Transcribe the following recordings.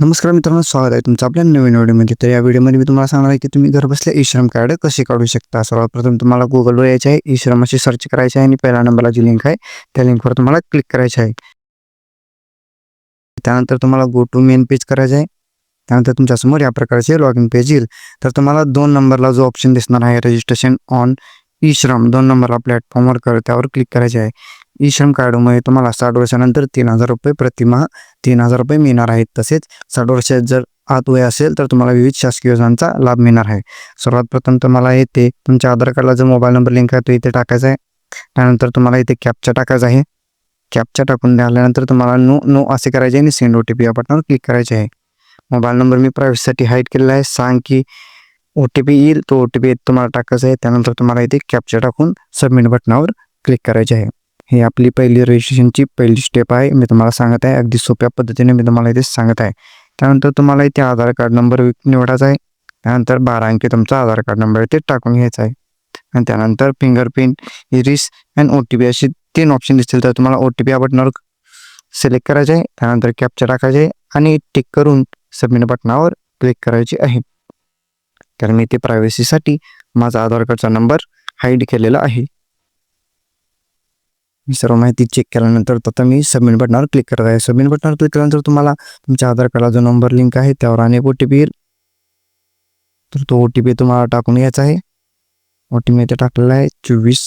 नमस्कार मित्रांनो स्वागत आहे तुमचं आपल्या नवीन व्हिडिओमध्ये. तर या व्हिडिओमध्ये मी तुम्हाला सांगणार आहे की तुम्ही घरबसल्या ई श्रम कार्ड कसे काढू शकता? सर्वात प्रथम तुम्हाला गुगलवर यायचे आहे. ई श्रम अशी सर्च करायचे आहे आणि पहिल्या नंबरला जी लिंक आहे त्या लिंकवर तुम्हाला क्लिक करायचे आहे. त्यानंतर तुम्हाला गो टू मेन पेज करायचं आहे. त्यानंतर तुमच्यासमोर या प्रकारचे लॉग इन पेज येईल. तर तुम्हाला दोन नंबरला जो ऑप्शन दिसणार आहे रजिस्ट्रेशन ऑन ई श्रम दोन नंबरला प्लॅटफॉर्मवर कर त्यावर क्लिक करायचे आहे. ई श्रम कार्डमुळे तुम्हाला साठ वर्षानंतर तीन हजार रुपये प्रतिमाह तीन हजार रुपये मिळणार आहेत. तसेच साठ वर्षात जर आत वय असेल तर तुम्हाला विविध शासकीय योजनांचा लाभ मिळणार आहे. सर्वात प्रथम तुम्हाला येथे तुमच्या आधार कार्डला जो मोबाईल नंबर लिंक आहे तो इथे टाकायचा आहे. त्यानंतर तुम्हाला इथे कॅपचा टाकायचा आहे. कॅपचा टाकून द्याल्यानंतर तुम्हाला नो नो असे करायचे आणि सेंड ओ टी पी या बटनावर क्लिक करायचे आहे. मोबाईल नंबर मी प्रायव्हेटसाठी हाईड केलेला आहे. सांग की ओ टी पी येईल तो ओ टी पी तुम्हाला टाकायचा आहे. त्यानंतर तुम्हाला इथे कॅपचा टाकून सबमिट बटनावर क्लिक करायचे आहे. हे आपली पहिली रजिस्ट्रेशनची पहिली स्टेप आहे. मी तुम्हाला सांगत आहे अगदी सोप्या पद्धतीने मी तुम्हाला इथे सांगत आहे. त्यानंतर तुम्हाला इथे आधार कार्ड नंबर निवडायचा आहे. त्यानंतर बारा अंकी तुमचा आधार कार्ड नंबर इथे टाकून घ्यायचा आहे. आणि त्यानंतर fingerprint iris and O T P असे तीन ऑप्शन दिसतील तर तुम्हाला ओ टी पी या बटनावर सिलेक्ट करायचे आहे. त्यानंतर कॅप्चर टाकायचे आहे आणि टिक करून सबमिट बटनावर क्लिक करायचे आहे. तर मी ते प्रायव्हसीसाठी माझा आधार कार्डचा नंबर हाईड केलेला आहे. सर्व माहिती चेक केल्यानंतर आता मी सबमिट बटनावर क्लिक करत आहे. सबमिट बटनावर क्लिक केल्यानंतर तुम्हाला तुमच्या आधार कार्डला जो नंबर लिंक आहे त्यावर अनेक ओ टी पी येईल. तर तो ओ टी पी तुम्हाला टाकून घ्यायचा आहे. ओ टी पी इथे टाकलेला आहे चोवीस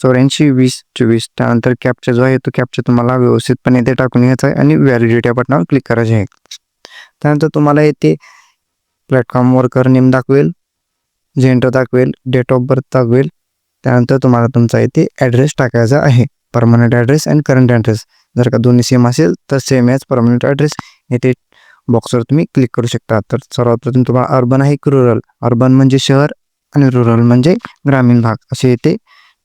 चौऱ्याऐंशी वीस चोवीस. त्यानंतर कॅपचा जो आहे तो कॅपचा तुम्हाला व्यवस्थितपणे इथे टाकून घ्यायचा आहे आणि व्हॅलिडिटी या बटनावर क्लिक करायचे आहे. त्यानंतर तुम्हाला येथे प्लॅटफॉर्म वर्कर नेम दाखवेल जेंडर दाखवेल डेट ऑफ बर्थ दाखवेल. त्यानंतर तुम्हाला तुमचा इथे ॲड्रेस टाकायचा आहे. Permanent address and current address जर का दोन्ही सेम असेल तर सेम ॲज परमनंट ॲड्रेस येथे बॉक्सवर तुम्ही क्लिक करू शकता. तर सर्वात प्रथम तुम्हाला अर्बन आहे की रुरल अर्बन म्हणजे शहर आणि रुरल म्हणजे ग्रामीण भाग. असे येथे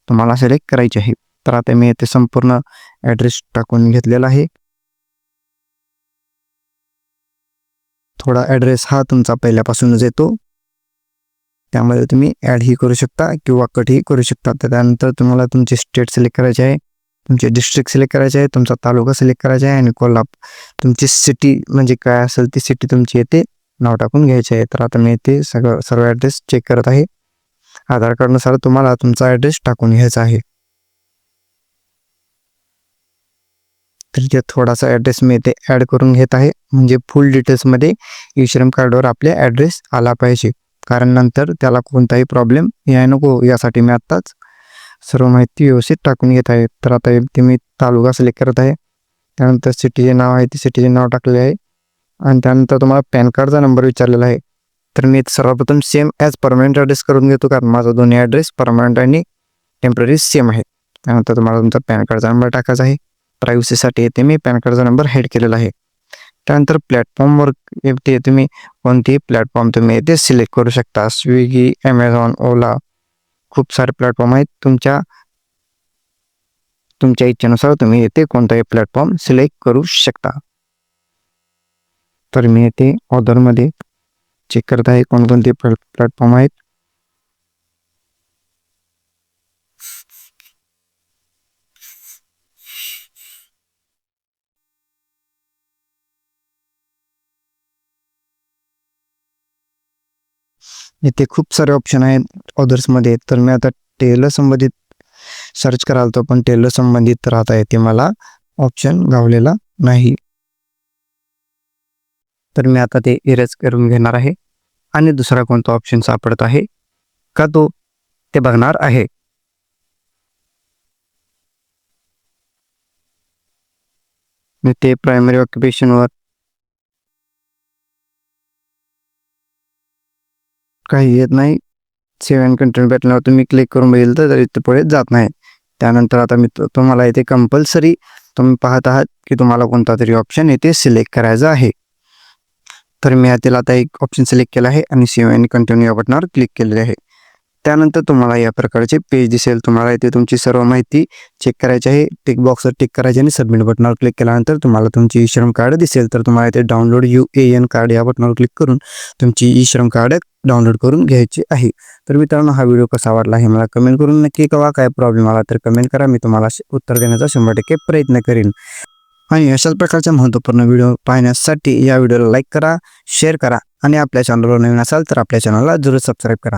तुम्हाला सिलेक्ट करायचे आहे. तर आता मी येथे संपूर्ण ॲड्रेस टाकून घेतलेला आहे. थोडा ॲड्रेस हा तुमचा पहिल्यापासूनच येतो. त्यामध्ये तुम्ही ॲडही करू शकता किंवा कटही करू शकता. त्यानंतर तुम्हाला तुमचे स्टेट सिलेक्ट करायचे आहे. तुमचे डिस्ट्रिक्ट सिलेक्ट करायचे आहे तुमचा तालुका सिलेक्ट करायचा आहे आणि कोल्हापूर तुमची सिटी म्हणजे काय असेल ती सिटी तुमची येते नाव टाकून घ्यायचे आहे. तर आता मी येथे सगळं सर्व ॲड्रेस चेक करत आहे. आधार कार्डनुसार तुम्हाला तुमचा ॲड्रेस टाकून घ्यायचा आहे. तर इथे थोडासा ॲड्रेस मी इथे ॲड करून घेत आहे. म्हणजे फुल डिटेल्समध्ये ई श्रम कार्डवर आपले ॲड्रेस आला पाहिजे. कारण नंतर त्याला कोणताही प्रॉब्लेम याय नको. यासाठी मी आत्ताच सर्व माहिती व्यवस्थित टाकून घेत आहे. तर आता ते मी तालुका सिलेक्ट करत आहे. त्यानंतर सिटीचे नाव आहे ते सिटीचे नाव टाकले आहे. आणि त्यानंतर तुम्हाला पॅन कार्डचा नंबर विचारलेला आहे. तर मी सर्वप्रथम सेम ॲज परमनंट ॲड्रेस करून घेतो कारण माझा दोन्ही ॲड्रेस परमनंट आणि टेंपररी सेम आहे. त्यानंतर तुम्हाला तुमचा पॅन कार्डचा नंबर टाकायचा आहे. प्रायव्हसीसाठी येते मी पॅन कार्डचा नंबर हेड केलेला आहे. त्यानंतर प्लॅटफॉर्मवर येते तुम्ही कोणतेही प्लॅटफॉर्म तुम्ही येथे सिलेक्ट करू शकता. स्विगी ॲमेझॉन ओला खूप सारे प्लॅटफॉर्म आहेत. तुमच्या तुमच्या इच्छेनुसार तुम्ही येथे कोणताही प्लॅटफॉर्म सिलेक्ट करू शकता. तर मी येथे ऑर्डरमध्ये चेक करत आहे कोणकोणते प्लॅटफॉर्म आहेत. इथे खूप सारे ऑप्शन आहेत ऑदर्समध्ये तर मी आता टेलर संबंधित सर्च कराल तो पण टेलर संबंधित राहता येते मला ऑप्शन गावलेला नाही. तर मी आता ते इरेज करून घेणार आहे. आणि दुसरा कोणता ऑप्शन सापडत आहे? का तो ते बघणार आहे? मी ते प्रायमरी ऑक्युपेशनवर काही येत नाही. सेव्ह अँड कंटेंट बॅटनवर तुम्ही क्लिक करून बघितलं तर इथं पुढे जात नाही. त्यानंतर आता मी तुम्हाला इथे कंपल्सरी तुम्ही पाहत आहात की तुम्हाला कोणता तरी ऑप्शन इथे सिलेक्ट करायचा आहे. तर मी यातील आता एक ऑप्शन सिलेक्ट केला आहे आणि सेव्ह अँड कंटिन्यू या बटनावर क्लिक केलेले आहे. त्यानंतर तुम्हाला या प्रकारचे पेज दिसेल. तुम्हाला इथे तुमची सर्व माहिती चेक करायची आहे. टिक बॉक्सवर टिक करायचे आणि सबमिट बटनावर क्लिक केल्यानंतर तुम्हाला तुमची ई श्रम कार्ड दिसेल. तर तुम्हाला इथे download U A N card या बटनावर क्लिक करून तुमची ई श्रम कार्ड डाउनलोड करून घ्यायची आहे. तर मित्रांनो हा व्हिडिओ कसा वाटला हे मला कमेंट करून नक्की कवा काय प्रॉब्लेम आला तर कमेंट करा. मी तुम्हाला श- उत्तर देण्याचा शंभर टक्के प्रयत्न करेन. आणि अशाच प्रकारच्या महत्त्वपूर्ण व्हिडिओ पाहण्यासाठी या व्हिडिओला लाईक करा शेअर करा आणि आपल्या चॅनलवर नवीन असाल तर आपल्या चॅनलला जरूर सबस्क्राईब करा.